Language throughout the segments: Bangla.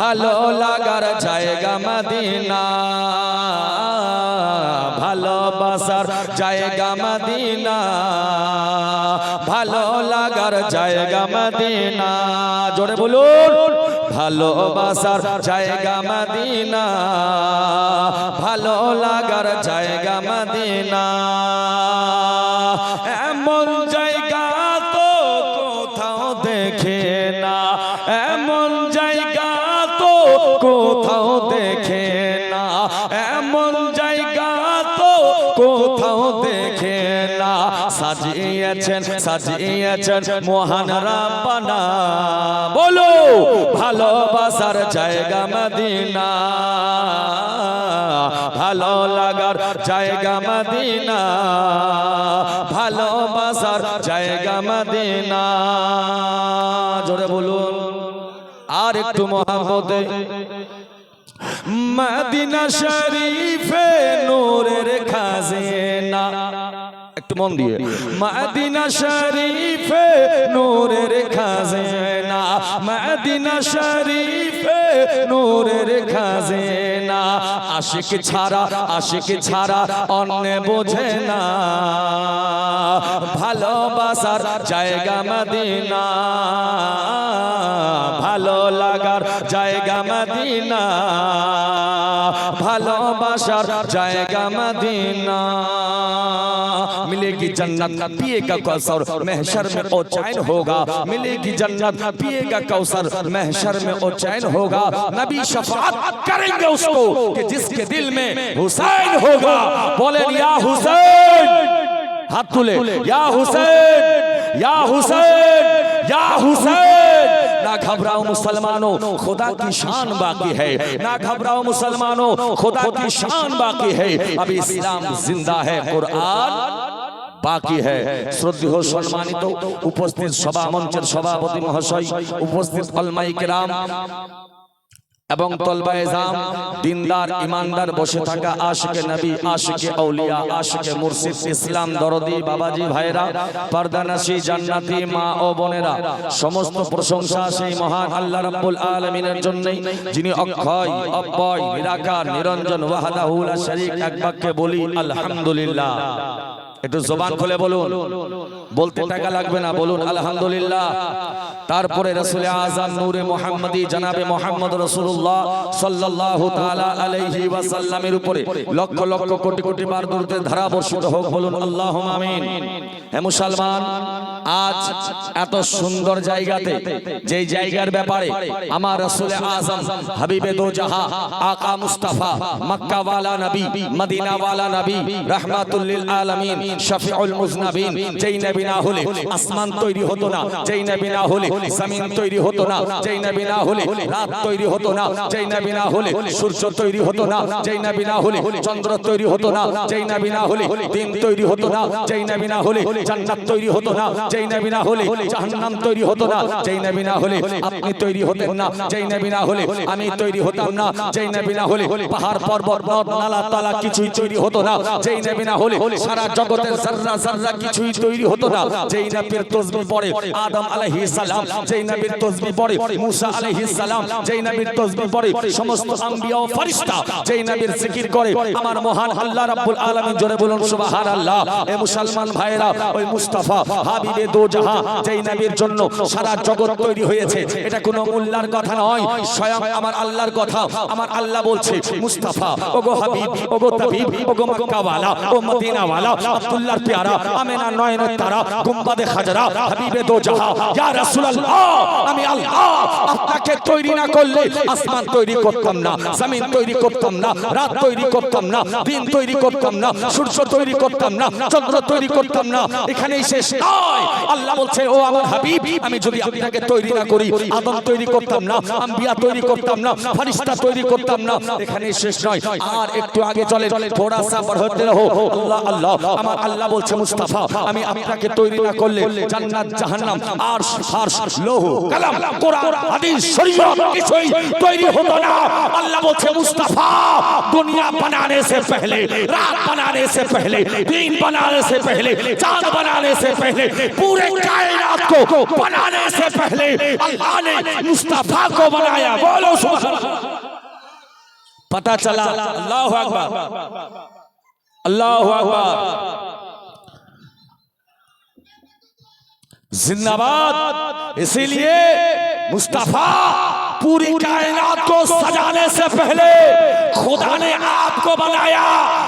ভালো লাগার জায়গা মদিনা। ভালোবাসার জায়গা মদিনা। ভালো লাগার জায়গা মদিনা। জোরে বলুন। ভালোবাসার জায়গা মদিনা। ভালো লাগার জায়গা মদিনা। সাজিয়েছেন সাজিয়েছেন মহান রাব্বানা বলো ভালোবাসার জায়গা মদিনা। ভালো লাগার জায়গা মদিনা। ভালোবাসার জায়গা মদিনা। জোরে বলুন আর একটু মহাব্বতে। মদিনা শরীফে নূরের খাজেনা। একটু মন দিয়ে। মাদিনা শরীফে নূরের খাজেনা। মাদিনা শরীফে নূরের খাজেনা আশিক ছাড়া আশিক ছাড়া অন্য বোঝে না ভালোবাসার জায়গা মদিনা ভালো লাগার জায়গা মদিনা ভালোবাসার জায়গা মদিনা मिलेगी जन्नत पिएगा कौसर महशर में ओ चैन होगा मिलेगी जन्नत पिएगा कौसर महशर में ओ चैन होगा ہوگا نبی شفاعت کریں گے اس کو کہ جس کے دل میں حسین ہوگا بولیں یا حسین ہاتھ تلے یا حسین یا حسین یا حسین نہ گھبراؤ مسلمانوں خدا کی شان باقی ہے نہ گھبراؤ مسلمانوں خدا کی شان باقی ہے ابھی اسلام زندہ ہے قرآن বাকি শ্রদ্ধেয় সম্মানিত উপস্থিত সভা মঞ্চের সভাপতি মহাশয় উপস্থিত অলমাইকেরাম এবং তলবায় জাম দিনদার ইমানদার বসে থাকা আশিকে নবী আশিকে আউলিয়া আশিকে মুর্শিদ ইসলাম দরদি বাবাজি ভাইরা পর্দানাসী জান্নাতি মা ও বোনেরা। সমস্ত প্রশংসা সেই মহান আল্লাহ রাব্বুল আলামিনের জন্যই যিনি অক্ষয় অব্যয় নিরাকার নিরঞ্জন ওয়াহদাহুল শরীক এক বাক্যে বলি আলহামদুলিল্লাহ। একটু জবান খুলে বলুন। বলতে টাকা লাগবে না বলুন আলহামদুলিল্লাহ। তারপরে রসুল আজম নূরে মোহাম্মদী জানাবে মোহাম্মদ রসুল্লাহ সাল্লাল্লাহু তাআলা আলাইহি ওয়াসাল্লামের উপরে লক্ষ লক্ষ কোটি কোটি বার দূরতে ধারা বর্ষিত হোক বলুন আল্লাহুম্মা আমিন। হে মুসলমান আজ এত সুন্দর জায়গাতে যেই জায়গার ব্যাপারে আমার রসুল আজম হাবিবে দো জাহা আকা মুস্তাফা মক্কা ওয়ালা নবী মদিনা ওয়ালা নবী রাহমাতুল লিল আলামিন শফিউল মুজনাবিন যেই নবী না হলে আসমান তৈরি হতো না যেই নবী না হলে জমিন তৈরি হতো না যেই নবী না হলে রাত তৈরি হতো না যেই নবী না হলে সূর্য তৈরি হতো না যেই নবী না হলে চন্দ্র তৈরি হতো না যেই নবী না হলে দিন তৈরি হতো না যেই নবী না হলে জান্নাত তৈরি হতো না যেই নবী না হলে জাহান্নাম তৈরি হতো না যেই নবী না হলে আপনি তৈরি হতেন না যেই নবী না হলে আমি তৈরি হতাম না যেই নবী না হলে পাহাড় পর্বত নদ নালা তালা কিছুই তৈরি হতো না যেই নবী না হলে সারা জগতের জাররা জাররা কিছুই তৈরি হতো যেই নবীর তসবিহ পড়ে আদম আলাইহিস সালাম যেই নবীর তসবিহ পড়ে মুসা আলাইহিস সালাম যেই নবীর তসবিহ পড়ে সমস্ত আম্বিয়া ও ফেরেশতা যেই নবীর জিকির করে আমার মহান আল্লাহ রাব্বুল আলামিন জোরে বলুন সুবহানাল্লাহ এ মুসলমান ভাইরা ওই মুস্তাফা হাবিবে যেই নবীর জন্য সারা জগৎ তৈরি হয়েছে এটা কোনো মোল্লার কথা নয় স্বয়ং আমার আল্লাহর কথা আমার আল্লাহ বলছে মুস্তাফা ওগো হাবিব ওগো তাবিব ওগো মক্কাওয়ালা ও মদিনাওয়ালা আব্দুল্লাহর পেয়ারা আমেনা নয়নের তারা গুম্বাদে খাজরা হাবিবে দো জাহাঁ ইয়া রাসূলুল্লাহ, আমি আল্লাহ, আপনাকে তৈরি না করলে আসমান তৈরি করতাম না, জমিন তৈরি করতাম না, রাত তৈরি করতাম না, দিন তৈরি করতাম না, সূর্য তৈরি করতাম না, চন্দ্র তৈরি করতাম না, এখানেই শেষ নয়। আল্লাহ বলছে, ও আমার হাবিব, আমি যদি আপনাকে তৈরি না করি, আদম তৈরি করতাম না, আম্বিয়া তৈরি করতাম না ফেরেশতা তৈরি করতাম না, এখানেই শেষ নয়। আর একটু আগে চলে থোড়া সা পড়তে রহো। আল্লাহ আল্লাহ, আমার আল্লাহ বলছে, মুস্তাফা, আমি আপনাকে তৈরি না করলে জান্নাত জাহান্নাম আর ফারশ লৌহ কালাম কোরআন হাদিস শরীয়ত কিছুই তৈরি হতো না আল্লাহ বলছে মুস্তাফা दुनिया बनाने से पहले रात बनाने से पहले दिन बनाने से पहले चांद बनाने से पहले पूरे कायनात को बनाने से पहले अल्लाह ने मुस्तफा को बनाया बोलो सुभान अल्लाह। पता चला अल्लाह अकबर अल्लाह अकबर जिंदाबाद। इसीलिए मुस्तफ़ा पूरी कायनात को सजाने से पहले खुदा ने आपको बनाया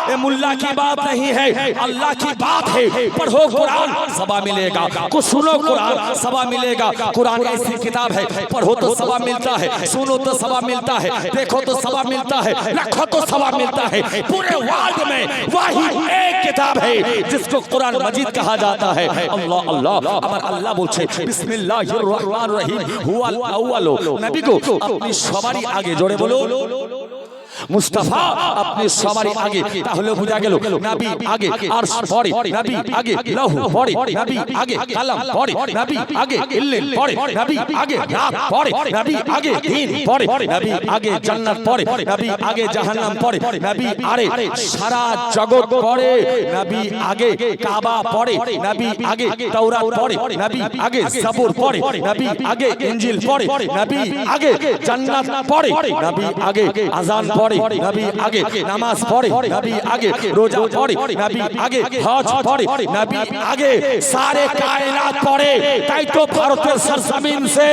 ये मुल्ला की बात नहीं है अल्लाह की बात है पढ़ो कुरान सबा मिलेगा कुछ सुनो कुरान सबा मिलेगा कुरान ऐसी किताब है पढ़ो तो सबा मिलता है सुनो तो सबा मिलता है देखो तो सबा मिलता है रखो तो सबा मिलता है पूरे वर्ल्ड में वही एक किताब है जिसको कुरान मजीद कहा जाता है अल्लाह अल्लाह আমার আল্লাহ বলছে বিসমিল্লাহির রহমানির রহিম হুয়াল আউয়ালু নবী গো আপনি সবারই আগে জোরে বলুন মুস্তাফা আপনি সবারই আগে তাহলে বোঝা গেল নবী আগে আর পরে নবী আগে লৌহ পরে নবী আগে কালাম পরে নবী আগে ইল্লিল পরে নবী আগে রাত পরে নবী আগে দিন পরে নবী আগে জান্নাত পরে নবী আগে জাহান্নাম পরে নবী আরে সারা জগৎ পরে নবী আগে কাবা পরে নবী আগে তাওরাত পরে নবী আগে zabur পরে নবী আগে ইনজিল পরে নবী আগে জান্নাত পরে নবী আগে আজান পড়ে নবী আগে নামাজ পড়ে নবী আগে রোজা পড়ে নবী আগে হজ পড়ে নবী আগে सारे कायनात पड़े তাই তো ভারতের सरजमीन से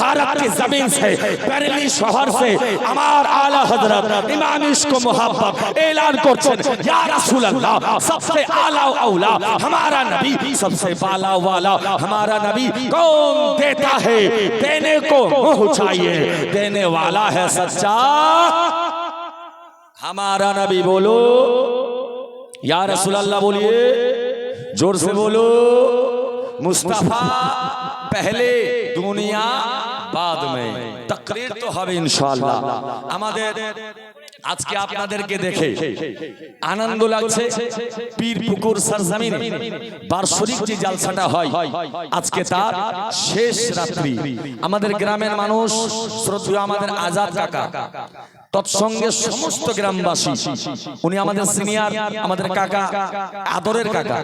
भारत की जमीन से बरेली शहर से আমার आला हजरत इमाम इश्क मोहब्बत ऐलान করছেন या रसूल अल्लाह सबसे आला औला हमारा नबी सबसे बाला वाला हमारा नबी कौन देता है देने को मुंह चाहिए देने वाला है सच्चा हमारा नबी बोलो या रसूल अल्लाह बोलिए जोर से बोलो मुस्तफा पहले दुनिया बाद में तकरीर तो হবে ইনশাআল্লাহ আমাদের আজকে আপনাদেরকে দেখে আনন্দ লাগছে পীর পুকুর সরজমিনে বার্ষিক যে জালসাটা হয় আজকে তার শেষ রাত্রি আমাদের গ্রামের মানুষ শ্রদ্ধেয় আমাদের আজাদ কাকা তৎসঙ্গে সমস্ত গ্রামবাসী উনি আমাদের সিনিয়র আমাদের কাকা আদরের কাকা।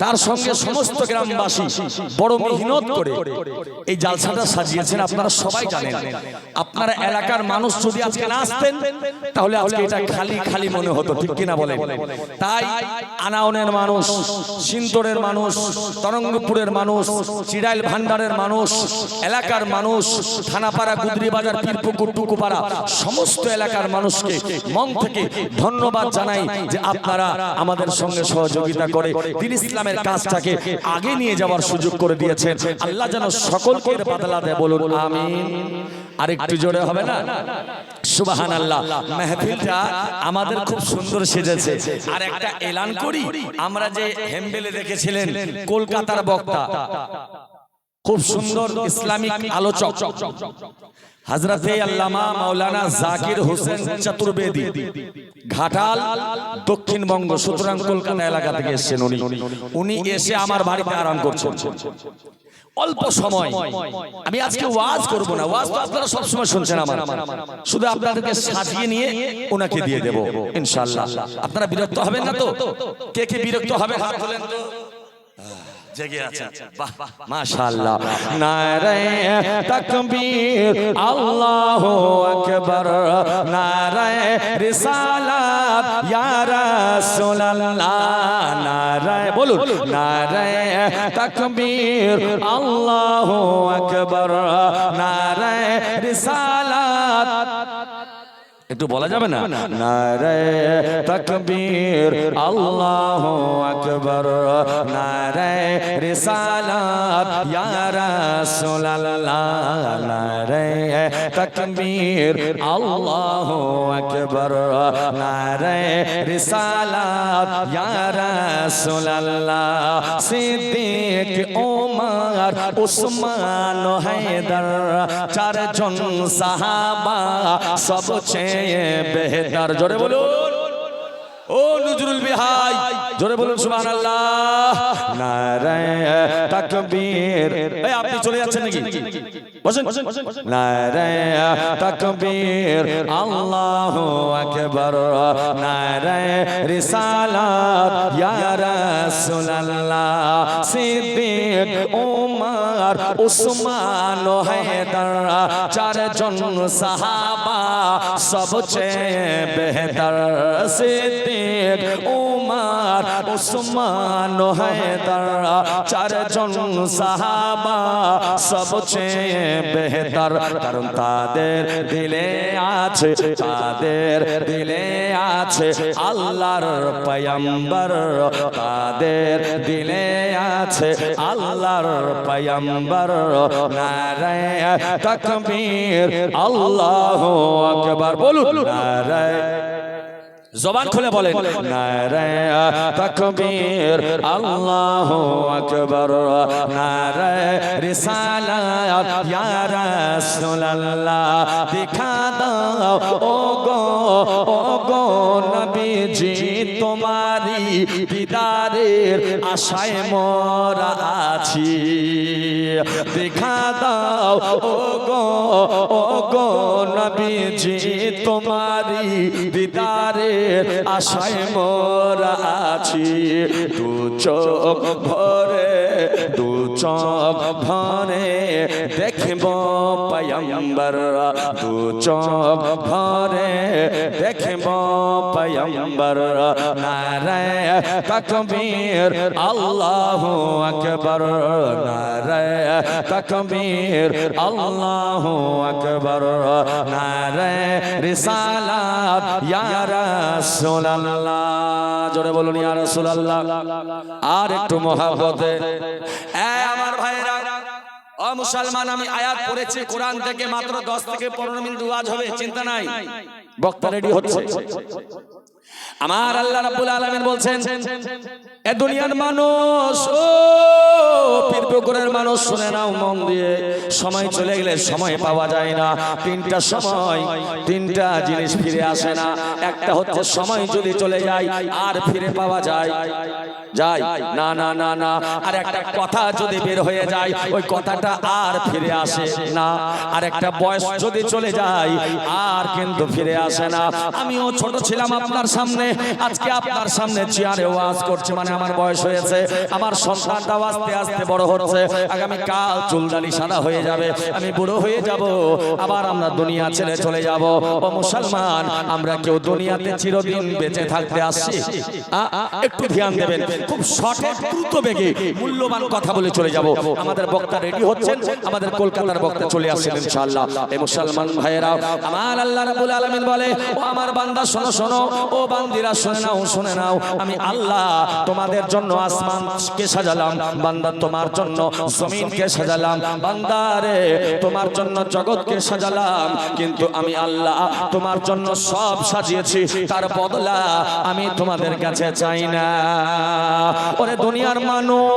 তার সঙ্গে সমস্ত গ্রামবাসী বড় মেহনত করে এই জালসাটা সাজিয়েছেন। আপনারা সবাই জানেন, আপনারা এলাকার মানুষ যদি আজকে না আসতেন, তাহলে আজকে এটা খালি খালি মনে হতো, ঠিক কিনা বলেন? তাই আনাউনের মানুষ, সিন্দরের মানুষ, তরঙ্গপুরের মানুষ চিরাইল ভান্ডারের মানুষ, এলাকার মানুষ, থানাপাড়া গুদরি বাজার পীরপুকুর, টুকুপাড়া, সমস্ত এলাকার মানুষকে মন থেকে ধন্যবাদ জানাই যে আপনারা আমাদের সঙ্গে সহযোগিতা করে দিন ইসলামের কাজটাকে আগে নিয়ে যাওয়ার সুযোগ করে দিয়েছেন। আল্লাহ যেন সকলকে বাদলা দেয় বলুন আমিন। আর একটু জোরে হবে না? সুবাহান আল্লাহ মেহফিলটা আমাদের খুব সুন্দর সেজেছে। আর একটা এলান করি আমরা যে হেমবেলে দেখেছিলেন কলকাতার বক্তা। খুব সুন্দর ইসলামিক আলোচক। হজরতে আল্লামা মাওলানা জাকির হোসেন চতুর্বেদী ঘাটাল দক্ষিণবঙ্গ সুতরাং কলকাতা এলাকা থেকে এসেছেন উনি। উনি। এসে আমার বাড়িতে আরাম করছেন। অল্প সময়। আমি আজকে ওয়াজ করব না। ওয়াজ তো আপনারা সবসময় শুনছেন আমার। শুধু আপনাদেরকে সাজিয়ে নিয়ে ওনাকে দিয়ে দেব। ইনশাআল্লাহ। আপনারা বিরক্ত হবেন না তো? কে কে বিরক্ত হবে? হাত তোলেন তো। জেগে আছেন বাহ মাশাআল্লাহ। নারে তাকবীর আল্লাহু আকবার। নারে রিসালাত ইয়া রাসূলুল্লাহ। নারে বলুন। নারে তাকবীর আল্লাহু আকবার। নারে রিসালাত একটু বলা যাবে না? নারে তকবীর আল্লাহু আকবার। নারে রিসালাত ইয়া রাসূলুল্লাহ। নারে তকবীর আল্লাহু আকবার। নারে রিসালাত ইয়া রাসূলুল্লাহ। সিদ্দিক ওমর উসমান হায়দার চারজন সাহাবা সবচেয়ে বেহতর। জোরে বলুন। ও নজরুল বিহাই, জোরে বলুন সুবহানাল্লাহ। নারায়ে তাকবীর। এই, আপনি চলে যাচ্ছেন নাকি? বসেন। তাকবীর। আল্লাহু আকবার। নারায়ে রিসালাত। ইয়া রাসূলুল্লাহ। সিদ্দিক উমর উসমান ও হায়দার চারজন সাহাবা সবচেয়ে বেহতর সিদ্দিক। উমর উসমান হায়দার, চারজন সাহাবা সবচেয়ে বেহতর, কারণ তাদের দিলে আছে, তাদের দিলে আছে আল্লাহর পয়ম্বর, তাদের দিলে আছে আল্লাহর পয়ম্বর। নারায় তাকবীর, আল্লাহু আকবার, বলুন, নারায় জবান খুলে বলেন তকবীর আল্লাহ আকবর নারায় রিসালাত ইয়া রাসূলুল্লাহ দেখা দাও ও গো দিদারের আশায় মরা আছি। দেখা দাও ও গো ও গো নবীজি তোমারি দিদারের আশায় মরা আছি। দু চোখ ভরে, দু চোখ ভরে দেখব পয়ম্বর, দু চোখ ভরে দেখব পয়ম্বর, নারায় তাকবীর, আল্লাহু আকবার, নারায় তাকবীর, আল্লাহু আকবার ইয়া জোরে বলুন আর একটু মহব্বতে। এ আমার ভাইরা মুসলমান আমি আয়াত পড়েছি কোরআন থেকে মাত্র 10 থেকে 15 মিনিট ওয়াজ হবে চিন্তা নাই। বক্তা রেডি হচ্ছে। আমার আল্লাহ রাব্বুল আলামিন বলছেন এ দুনিয়ার মানুষ, ও পীরপুকুরের মানুষ, শুনে নাও মন দিয়ে। সময় চলে গেলে সময় পাওয়া যায় না। তিনটা সময়, তিনটা জিনিস ফিরে আসে না। একটা হচ্ছে সময় যদি চলে যায়, আর ফিরে পাওয়া যায়। যায়? না না না না। আর একটা কথা যদি বের হয়ে যায়, ওই কথাটা আর ফিরে আসে না। আর একটা বয়স যদি চলে যায়, আর কিন্তু ফিরে আসে না। আমিও ছোট ছিলাম আপনার সামনে। আজকে আপনার সামনে চেয়ারে ওয়াজ করছি মানে আমার বয়স হয়েছে, আমার সন্তানটাও আস্তে আস্তে বড় হচ্ছে, আগামী কাল চুলদানি সাদা হয়ে যাবে, আমি বুড়ো হয়ে যাব, আবার আমরা দুনিয়া ছেড়ে চলে যাব। ও মুসলমান, আমরা কেউ দুনিয়াতে চিরদিন বেঁচে থাকতে আসছি? একটু ধ্যান দেবেন, খুব শর্টে, দ্রুত বেগে মূল্যবান কথা বলে চলে যাব। আমাদের বক্তা রেডি হচ্ছেন, আমাদের কলকাতার বক্তা চলে আসছেন ইনশাআল্লাহ। এই মুসলমান ভাইয়েরা, আমার আল্লাহ রাব্বুল আলামিন বলে, ও আমার বান্দা, শোনো শোনো, ও বান্দিরা, শুনে নাও শুনে নাও, আমি আল্লাহ তোমাদের জন্য আসমানকে সাজালাম, বান্দা তোমার জন্য জমিনকে সাজালাম বান্দারে তোমার জন্য জগৎকে সাজালাম। কিন্তু আমি আল্লাহ তোমার জন্য সব সাজিয়েছি, তার বদলা আমি তোমাদের কাছে চাই না। ওরে দুনিয়ার মানুষ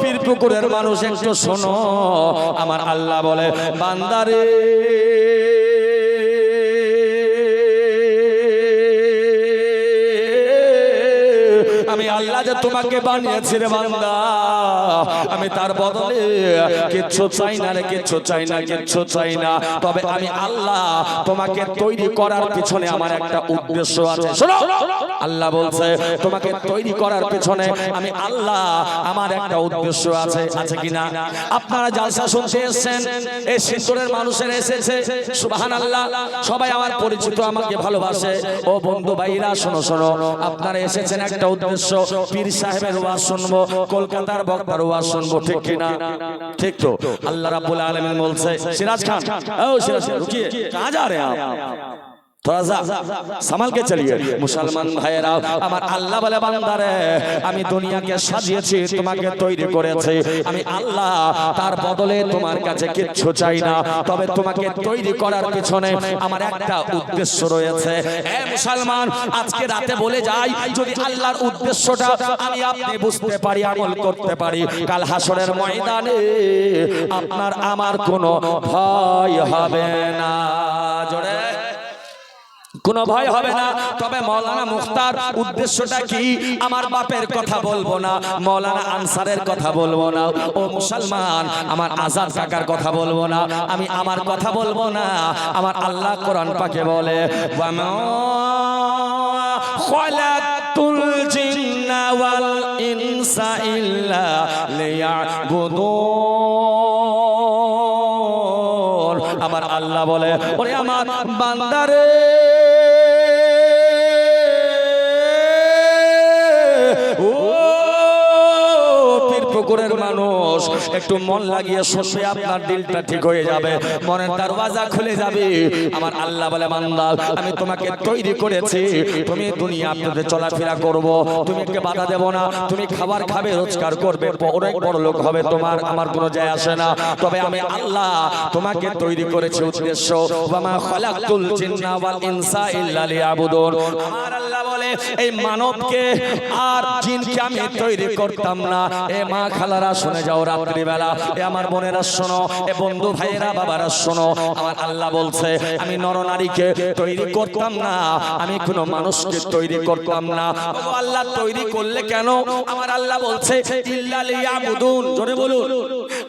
পীর পুকুরের মানুষ, একটু শোনো, আমার আল্লাহ বলে বান্দারে তোমাকে বানিয়েছি রে বান্দা। আমি তার বদলে কিচ্ছু চাই না রে, কিচ্ছু চাই না, কিচ্ছু চাই না। তবে আমি আল্লাহ তোমাকে তৈরি করার পিছনে আমার একটা উদ্দেশ্য আছে। শোনো, আল্লাহ বলছে, তোমাকে তৈরি করার পিছনে আমি আল্লাহ আমার একটা উদ্দেশ্য আছে আছে কিনা? আপনারা জালসা শুনতে এসেছেন? এই সিদ্ধরের মানুষের এসেছে। সুবাহান আল্লাহ সবাই আমার পরিচিত, আমাকে ভালোবাসে। ও বন্ধু ভাইরা, শোনো শোনো, আপনারা এসেছেন একটা উদ্দেশ্য। পীর সাহেবের ওয়াজ শুনব, কলকাতার বক্তার ওয়াজ শুনব ঠিক কি না ঠিক তো। আল্লাহ রাব্বুল আলামিন বলছে সিরাজ খান ও সিরাজ রুকিয়ে। কাজ আ আপ। সামালকে চালিয়ে মুসলমান ভাইয়েরা আমার আল্লাহ বলে বান্দারে আমি দুনিয়াকে সাজিয়েছি তোমাকে তৈরি করেছি। আমি আল্লাহ তার বদলে তোমার কাছে কিচ্ছু চাই না। তবে তোমাকে তৈরি করার পিছনে আমার একটা উদ্দেশ্য রয়েছে। হে মুসলমান আজকে রাতে বলে যাই যদি আল্লাহর উদ্দেশ্যটা আমি আপনি বুঝতে পারি আমল করতে পারি কাল হাসরের ময়দানে আপনার আমার কোনো ভয় হবে না। জোরে কোনো ভয় হবে না। তবে মৌলানা মুখতার উদ্দেশ্যটা কি? আমার বাপের কথা বলব না, মৌলানা আনসারের কথা বলব না, ও মুসলমান, আমার আজাদ কাকার কথা বলব না, আমি আমার কথা বলব না, আমার আল্লাহ কোরআন পাকে বলে আমার আল্লাহ বলে, ওরে আমার বান্দারে পুকুরের মানুষ, একটু মন লাগিয়ে শুনবে, আপনার দিলটা ঠিক হয়ে যাবে, মনের দরওয়াজা খুলে যাবে। আমার আল্লাহ বলে, বান্দা, আমি তোমাকে তৈরি করেছি, তুমি দুনিয়া আপনাতে চলাফেরা করব, তুমি বাধা দেব না, তুমি খাবার খাবে, রোজগার করবে অনেক বড় লোক হবে তোমার, আমার কোনো যায় আসে না। তবে আমি আল্লাহ তোমাকে তৈরি করেছি উদ্দেশ্য, ওয়ামা খালাকতুল জিন্না ওয়াল ইনসা ইল্লা লিয়াবুদুন। আমার আল্লাহ বলে, এই মানবকে আর জিনকে আমি তৈরি করতাম না। এ মা খালারা, শুনে যাও রাত্রিবেলা। এ আমার বোনেরা, শোনো, এ বন্ধু ভাইয়েরা, বাবারা, শোনো। আমার আল্লাহ বলছে, আমি নরনারীকে তৈরি করতাম না, আমি কোনো মানুষকে তৈরি করতাম না। আল্লাহ তৈরি করলে কেন? আমার আল্লাহ বলছে জোরে বলুন।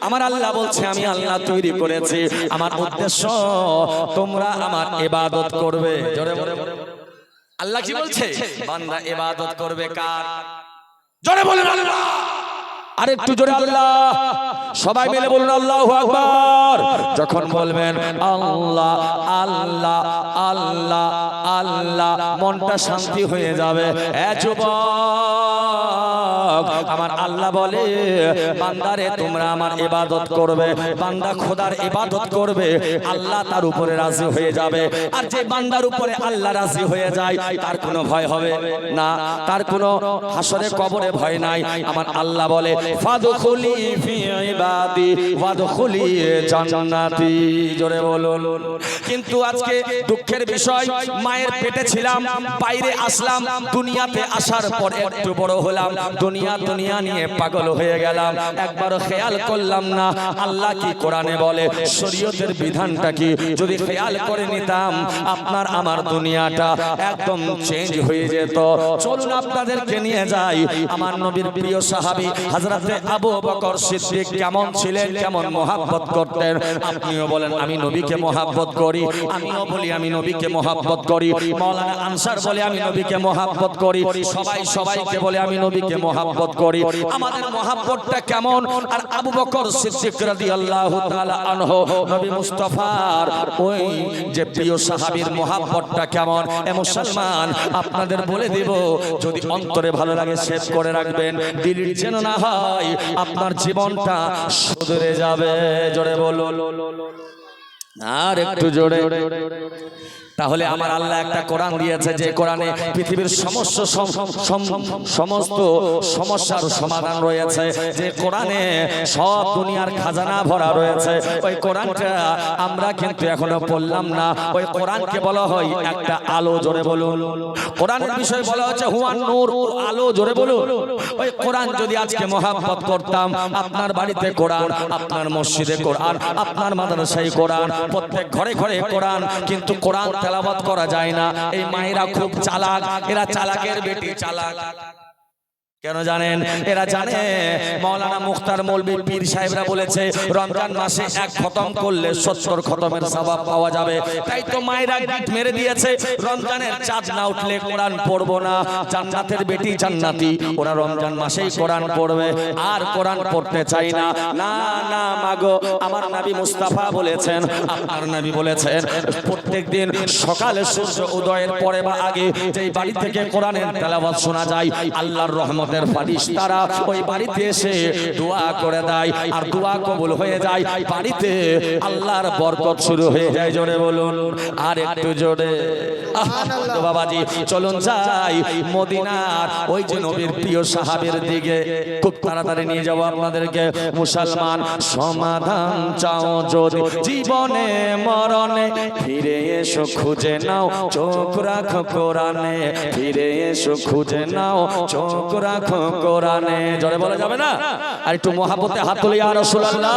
আমার আল্লাহ বলছে, আমি আল্লাহ তৈরি করেছি। আমার উদ্দেশ্য, তোমরা আমার ইবাদত করবে জোরে আল্লাহ কি বলছে? বান্দা ইবাদত করবে কার? জোরে বলুন আল্লাহ। আর একটু জোরে আল্লাহ। সবাই মিলে বলুন আল্লাহু আকবার। যখন বলবেন আল্লাহ আল্লাহ আল্লাহ আল্লাহ মনটা শান্তি হয়ে যাবে। এ যুবক আমার আল্লাহ বলে, বান্দারে, তোমরা আমার ইবাদত করবে, বান্দা খোদার ইবাদত করবে, আল্লাহ তার উপরে রাজি হয়ে যাবে। আর যে বান্দার উপরে আল্লাহ রাজি হয়ে যায়, তার কোনো ভয় হবে না, তার কোনো হাসরে কবরে ভয় নাই। আমার আল্লাহ বলে, ফাদখুলি ফি ইবাদি, ওয়াদখুলি জান্নাতি। জোরে বলুন। কিন্তু আজকে দুঃখের বিষয়, মায়ের পেটে ছিলাম, বাইরে আসলাম, দুনিয়াতে আসার পর একটু বড় হলাম, দুনিয়া দুনিয়া দুনিয়া নিয়ে পাগল হয়ে গেলাম। একবারও খেয়াল করলাম না। আল্লাহ কি কোরআনে বলে? শরীয়তের বিধানটা কি? যদি খেয়াল করে নিতাম, আপনার আমার দুনিয়াটা একদম চেঞ্জ হয়ে যেত। চলুন আপনাদেরকে নিয়ে যাই। আমার নবীর প্রিয় সাহাবী হযরতে আবু বকর সিদ্দিক কেমন ছিলেন? কেমন মোহাব্বত করতেন? আপনিও বলেন, আমি নবীকে মোহাব্বত করি। আমিও বলি, আমি নবীকে মোহাব্বত করি। মাওলানা আনসার বলে, আমি নবীকে মোহাব্বত করি। সবাই সবাইকে বলে, আমি নবীকে মোহাব্বত করি। আমাদের মোহাব্বতটা কেমন? আর আবু বকর সিদ্দিক রাদিয়াল্লাহু তাআলা আনহু, নবী মুস্তাফার ওই যে প্রিয় সাহাবীর মোহাব্বতটা কেমন? এ মুসলমান, আপনাদের বলে দেব, যদি অন্তরে ভালো লাগে সেভ করে রাখবেন দিলির যেন না হয় আপনার জীবনটা সুধরে যাবে। জোরে বলো আর একটু জোরে। তাহলে আমার আল্লাহ একটা কোরআন দিয়েছে যে কোরআনে পৃথিবীর সমস্ত সম- সম- সমস্ত সমস্যার সমাধান রয়েছে যে কোরআনে সব দুনিয়ার খাজানা ভরা রয়েছে। ওই কোরআনটা আমরা কিন্তু এখনও পড়লাম না। ওই কোরআনকে বলা হয় একটা আলো জোরে বলুন। কোরআনের বিষয় বলা হচ্ছে হুয়ান নূর আলো জোরে বলুন। ওই কোরআন যদি আজকে মহাব্বত করতাম আপনার বাড়িতে কোরআন আপনার মসজিদে কোরআন আপনার মাদ্রাসায় কোরআন প্রত্যেক ঘরে ঘরে কোরআন কিন্তু কোরআন তেলাওয়াত করা যায় না। এই মায়েরা খুব চালাক এরা চালাকের বেটি চালাক। কেন জানেন? এরা জানে। মৌলানা মুখতার মৌলবী পীর সাহেবরা বলেছে, রমজান মাসে এক খতম করলে সত্তর খতমের সবাব পাওয়া যাবে। তাই তো মায়েরা গিট মেরে দিয়েছে, রমজানের চাঁদ না উঠলে কোরআন পড়ব না। জান্নাতের বেটি জান্নাতি, ওরা রমজান মাসেই কোরআন পড়বে। আর কোরআন পড়তে চাই না। না না মাগো আমার নবী মুস্তাফা বলেছেন, আপনার নবী বলেছেন, প্রত্যেক দিন সকালে সূর্য উদয়ের পরে বা আগে যেই বাড়ি থেকে কোরআনের তেলাওয়াত শোনা যায়, আল্লাহর রহমতে রহমতের ফারিস্তারা ওই বাড়িতে এসে দোয়া করে দেয় আর দোয়া কবুল হয়ে যায় বাড়িতে আল্লাহর বরকত শুরু হয়ে যায় জোরে বলুন। আর একটু জোরে। বাবাজি চলুন যাই মদিনার ওই যে নবীর প্রিয় সাহাবের দিকে খুব তাড়াতাড়ি নিয়ে যাব আপনাদেরকে। মুসলমান সমাধান চাও যদি জীবনে মরণে ফিরে এসো খুঁজে নাও চোখ রাখো কোরআনে। ফিরে এসো খুঁজে নাও চোখ রাখো কোরআনে জোরে বলা যাবে না আর একটু মহাপতে হাত তুলে আর রাসূলুল্লাহ।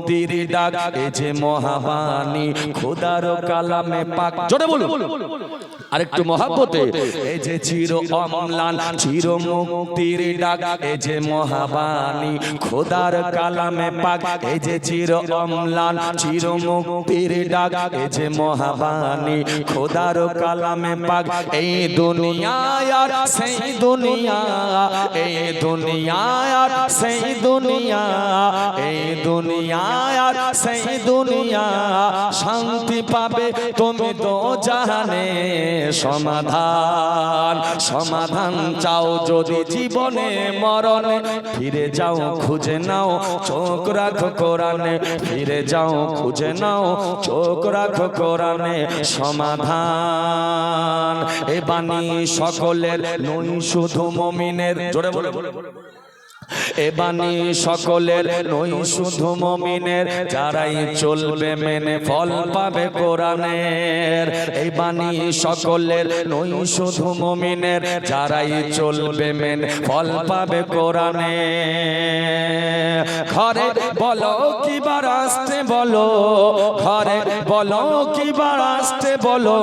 মুক্তির ডাক, এই যে মহাবাণী, খোদার কালামে পাক। জোরে বলুন। আরেকটু মহাব্বতে। এই যে চির অম্লান, চির মুক্তির ডাক, এই যে মহাবাণী, খোদার কালামে পাক। এই যে চির অম্লান, চির মুক্তির ডাক, এই যে মহাবাণী, খোদার কালামে পাক। এই দুনিয়া আর সেই দুনিয়া, এই দুনিয়া আর সেই দুনিয়া, এই দুনিয়া আর সেই দুনিয়া শান্তি পাবে। তুমি তো জানে সমাধান। সমাধান চাও যদি জীবনে মরণে। ফিরে যাও, খুঁজে নাও, চোখ রাখো কোরআনে। ফিরে যাও, খুঁজে নাও, চোখ রাখো কোরআনে। সমাধান। এ বাণী সকলের নই, শুধু মমিনের। জোরে বলে। এ বাণী সকলের নই শুধু মমিনের, যারাই চলবে মেনে ফল পাবে কোরআনের। এই বাণী সকলের নই শুধু মমিনের, যারাই চলবে মেনে ফল পাবে কোরআনে ঘরে বলো কি বার আসতে বলো, ঘরে বলো কি বার আসতে বলো,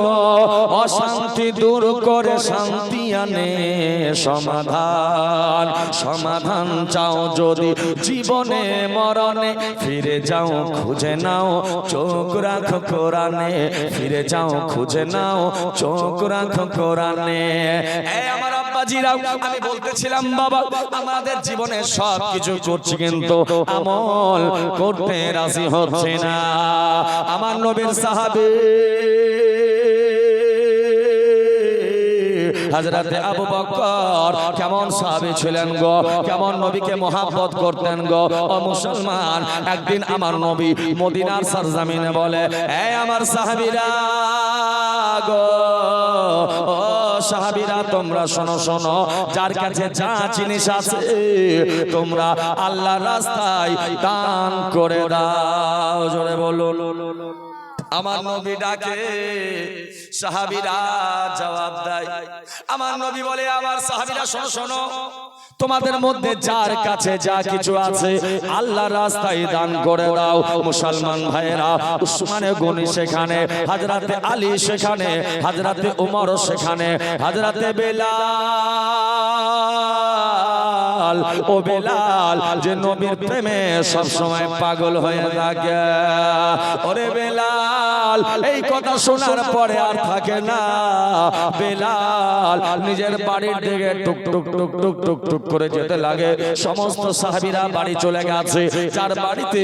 অশান্তি দূর করে শান্তি আনে সমাধান সমাধান চাও যদি জীবনে মরণে, ফিরে যাও, খুঁজে নাও, চোখ রাখো কোরআনে, ফিরে যাও, খুঁজে নাও, চোখ রাখো কোরআনে। আমার আব্বাজিরাও, আমি বলতেছিলাম, বাবা, আমাদের জীবনে সব কিছু করছি কিন্তু আমল করতে রাজি হচ্ছে না। আমার নবীর সাহাবে হাজরাতে আবু বকর কেমন সাহাবী ছিলেন গো? কেমন নবীকে মোহাব্বত করতেন গো? ও মুসলমান, একদিন আমার নবী মদিনার সরজমিনে বলে এই আমার সাহাবীরা গো, ও সাহাবীরা, তোমরা শোনো শোনো, যার কাছে যা জিনিস আছে, তোমরা আল্লাহর রাস্তায় দান করে দাও। জোরে বলো আমার নবী ডাকে সাহাবীরা জবাব দেয়। আমার নবী বলে আমার সাহাবীরা শোনো শোনো। তোমাদের মধ্যে যার কাছে যা কিছু আছে আল্লাহ রাস্তায় দান করে দাও। মুসলমান ভাইয়েরা উসমানে গনি সেখানে হাজরাতে আলী সেখানে হাজরাতে উমর সেখানে হাজরাতে বেলাল ও বেলাল যে নবীর প্রেমে সব সময় পাগল হয়ে থাকে। ওরে বেলাল এই কথা শোনার পরে আর থাকে না। বেলাল নিজের বাড়ির দিকে টুক টুক টুক টুক টুক টুক করে যেতে লাগে। সমস্ত সাহাবীরা বাড়ি চলে গেছে। যার বাড়িতে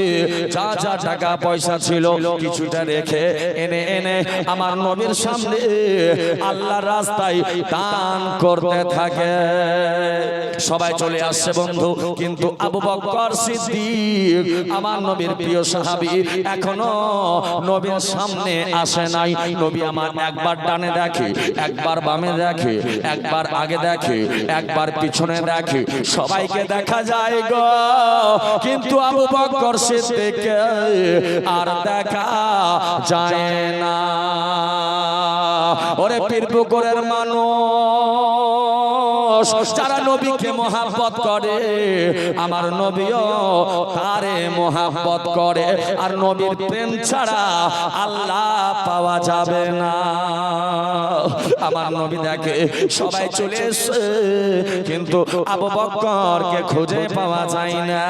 যা যা টাকা পয়সা ছিল কিছুটা রেখে এনে এনে আমার নবীর সামনে আল্লাহর রাস্তায় দান করতে থাকে। সবাই চলে আসছে বন্ধু কিন্তু আবু বকর সিদ্দিক আমার নবীর প্রিয় সাহাবী এখনও নবীর সামনে আসে নাই। নবী আমার একবার ডানে দেখে একবার বামে দেখে একবার আগে দেখে একবার পিছনে দেখে। সবাইকে দেখা যায় গো। কিন্তু আবু বকর সিদ্দিককে আর দেখা যায় না। ওরে পীরপুকুরের মানুষ। যারা নবীকে মহাব্বত করে আমার নবীও তারে মহাব্বত করে। আর নবীর প্রেম ছাড়া আল্লাহ পাওয়া যাবে না। আমার নবী দেখে সবাই চলে এসে কিন্তু আবু বক্করকে খুঁজে পাওয়া যায় না।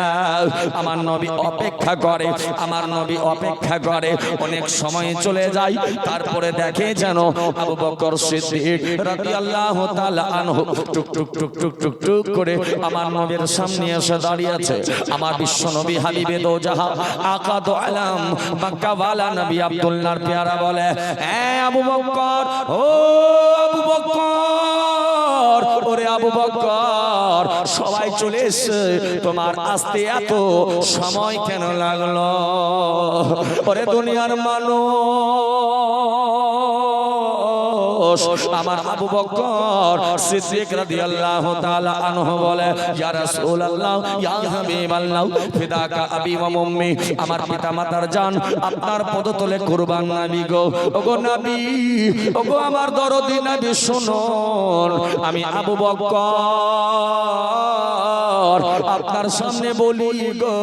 আমার নবী অপেক্ষা করে আমার নবী অপেক্ষা করে। অনেক সময় চলে যায় তারপরে দেখে যেন আবু বকর সিদ্দিক রাদিয়াল্লাহু তাআলা আনহু টুক টুক টুক টুক টুক টুক করে আমার নবীর সামনে এসে দাঁড়িয়ে আছে। আমার বিশ্ব নবী হাবিবে দো জাহা আকা দো আলম মক্কা ওয়ালা নবী আব্দুল্লাহর পেয়ারা বলে হ্যাঁ আবু বকর ও আবু বকর ওরে আবু বকর সবাই চলে এসে তোমার আসতে এত সময় কেন লাগল? ওরে দুনিয়ার মানুষ আমার আবু বকর সিদ্দিক রাদিয়াল্লাহু তাআলা আনহু বলে, ইয়া রাসূলুল্লাহ, ইয়া হাবিবাল্লাহ, ফিদাকা আবি ওয়া উম্মি আমার পিতা মাতার জান, আপনার পদতলে কুরবান নাবি গো। ওগো নবী, ওগো আমার দরদি নাবি, শুনুন, আমি আবু বকর আপনার সামনে বলি গো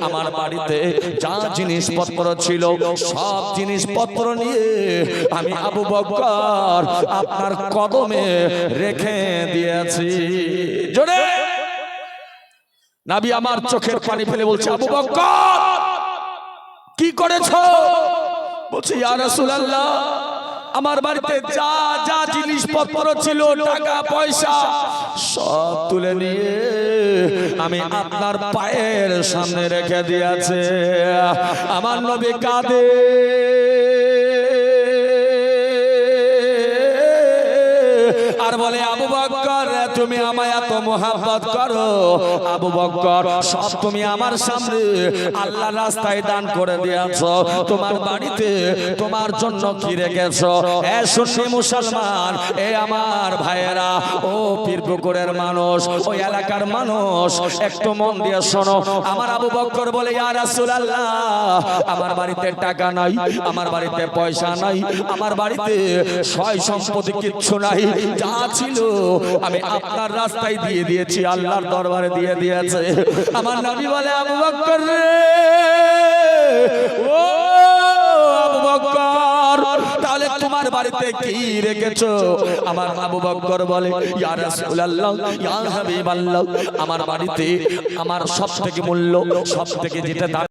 আমার বাড়িতে যা জিনিসপত্র ছিল সব জিনিসপত্র নিয়ে আমি আবু বকর আপনার কদমে রেখে দিয়েছি। জোরে! নাবি আমার চোখের পানি ফেলে বলছে আবু বকর কি করেছ? বলছি ইয়া রাসূলুল্লাহ আমার বাড়িতে যা যা জিনিসপত্র ছিল টাকা পয়সা সব তুলে নিয়ে আমি আপনার পায়ের সামনে রেখে দিয়েছে। আমার নবী কাঁদে। আর বলে আবু বক্কর তুমি আমায় এত মোহাব্বত করো, আবু বক্কর, সব তুমি আমার সামনে আল্লাহ রাস্তায় দান করে দিয়েছ। তোমার বাড়িতে তোমার জন্য কি রেখেছো? এ সুন্নি মুসলমান, এ আমার ভাইয়েরা, ও পীরপুকুরের মানুষ ওই এলাকার মানুষ, একটু মন দিয়ে শোনো। আমার আবু বক্কর বলে, ইয়া রাসূলুল্লাহ, আমার বাড়িতে টাকা নাই, আমার বাড়িতে পয়সা নাই, আমার বাড়িতে সয় সম্পত্তি কিচ্ছু নাই, যা ছিল আমি আপনার রাস্তায় দিয়ে দিয়েছি, আল্লাহর দরবারে দিয়ে দিয়েছে। আমার নবী বলে, আবু বক্কর রে, ও আবু বক্কর, তাহলে তোমার বাড়িতে কি রেখেছো? আমার আবু বক্কর বলে, ইয়া রাসূলুল্লাহ, ইয়া হাবিবাল্লাহ, আমার বাড়িতে আমার সবথেকে মূল্য সব থেকে যেটা